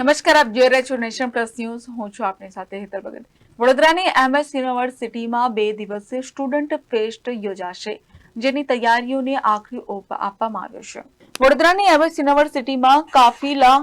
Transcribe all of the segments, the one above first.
નમસ્કાર, આપ જોઈ રહ્યા છો નેશન પ્લસ ન્યૂઝ. હું છું આપની સાથે હેતર ભગત. વડોદરાની એમએસ યુનિવર્સિટીમાં બે દિવસીય સ્ટુડન્ટ ફેસ્ટ યોજાશે, જેની તૈયારીઓને આખરી ઓપ આપવામાં આવ્યો છે. વડોદરાની એમએસ યુનિવર્સિટીમાં કાફિલા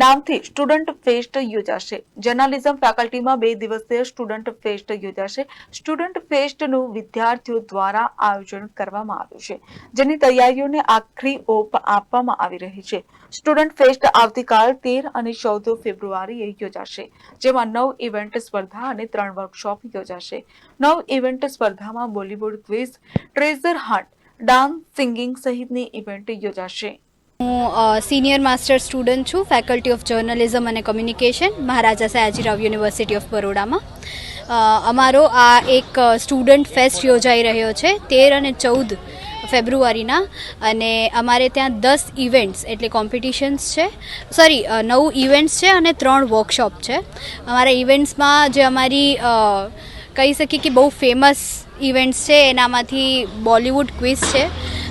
નામથી સ્ટુડન્ટ ફેસ્ટ યોજાશે. જર્નાલિઝમ ફેકલ્ટીમાં બે દિવસીય સ્ટુડન્ટ ફેસ્ટ યોજાશે. સ્ટુડન્ટ ફેસ્ટનું વિદ્યાર્થીઓ દ્વારા આયોજન કરવામાં આવ્યું છે, જેની તૈયારીઓને આખરી ઓપ આપવામાં આવી રહી છે. સ્ટુડન્ટ ફેસ્ટ આવતીકાલ તેર અને ચૌદ ફેબ્રુઆરીએ યોજાશે, જેમાં નવ ઇવેન્ટ સ્પર્ધા અને ત્રણ વર્કશોપ યોજાશે. નવ ઇવેન્ટ સ્પર્ધામાં Bollywood quiz, treasure hunt, dance, singing સહિતની ઇવેન્ટ યોજાશે. હું સિનિયર માસ્ટર સ્ટુડન્ટ છું ફેકલ્ટી ઓફ જર્નલિઝમ અને communication Maharaja Sayajirao university of બરોડામાં. અમારો આ એક સ્ટુડન્ટ ફેસ્ટ યોજાઈ રહ્યો છે, તેર અને ચૌદ ફેબ્રુઆરીના. અને અમારે ત્યાં દસ ઇવેન્ટ્સ એટલે કોમ્પિટિશન્સ છે. સોરી નવ ઇવેન્ટ્સ છે અને ત્રણ વર્કશોપ છે. અમારા ઇવેન્ટ્સમાં જે અમારી કહી શકીએ કે બહુ ફેમસ ઇવેન્ટ્સ છે, એનામાંથી બોલિવૂડ ક્વિઝ છે.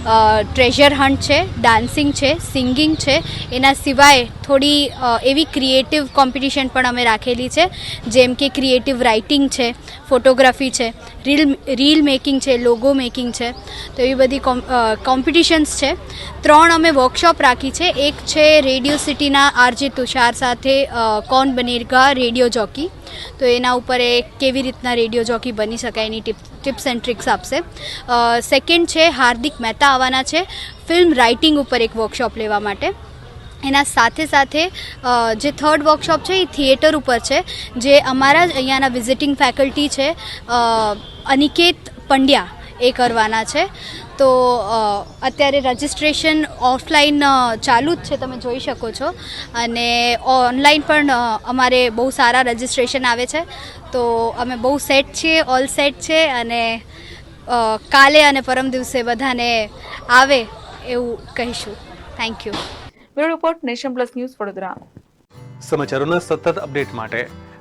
ટ્રેઝર હન્ટ છે ડાન્સિંગ છે સિંગિંગ છે. એના સિવાય થોડી એવી ક્રિએટિવ કોમ્પિટિશન પણ અમે રાખેલી છે, જેમ કે ક્રિએટિવ રાઇટિંગ છે ફોટોગ્રાફી છે રીલ રીલ મેકિંગ છે લોગો મેકિંગ છે. તો એવી બધી કોમ્પિટિશન્સ છે. ત્રણ અમે વર્કશોપ રાખી છે. એક છે રેડિયો સિટીના આરજે તુષાર સાથે કોન બનેરગા રેડિયો જોકી તો એના ઉપર એ કેવી રીતના રેડિયો જોકી બની શકાય એની ટિપ ટિપ્સ એન્ડ ટ્રિક્સ આપશે. સેકન્ડ છે, હાર્દિક મહેતા આવવાના છે. ફિલ્મ રાઇટિંગ ઉપર એક વર્કશોપ લેવા માટે. એના સાથે સાથે જે થર્ડ વર્કશોપ છે, એ થિયેટર ઉપર છે, જે અમારા જ અહીંયાના વિઝિટિંગ ફેકલ્ટી છે અનિકેત પંડ્યા. એ કરવાના છે. તો અત્યારે રજિસ્ટ્રેશન ઓફલાઈન ચાલુ જ છે તમે જોઈ શકો છો. અને ઓનલાઈન પણ અમારે બહુ સારા રજિસ્ટ્રેશન આવે છે. તો અમે બહુ સેટ છીએ ઓલ સેટ છે અને કાલે અને પરમ દિવસે બધાને આવે એવું કહીશું. Thank you bureau report Nation Plus News Vadodara. સમાચારોના સતત અપડેટ માટે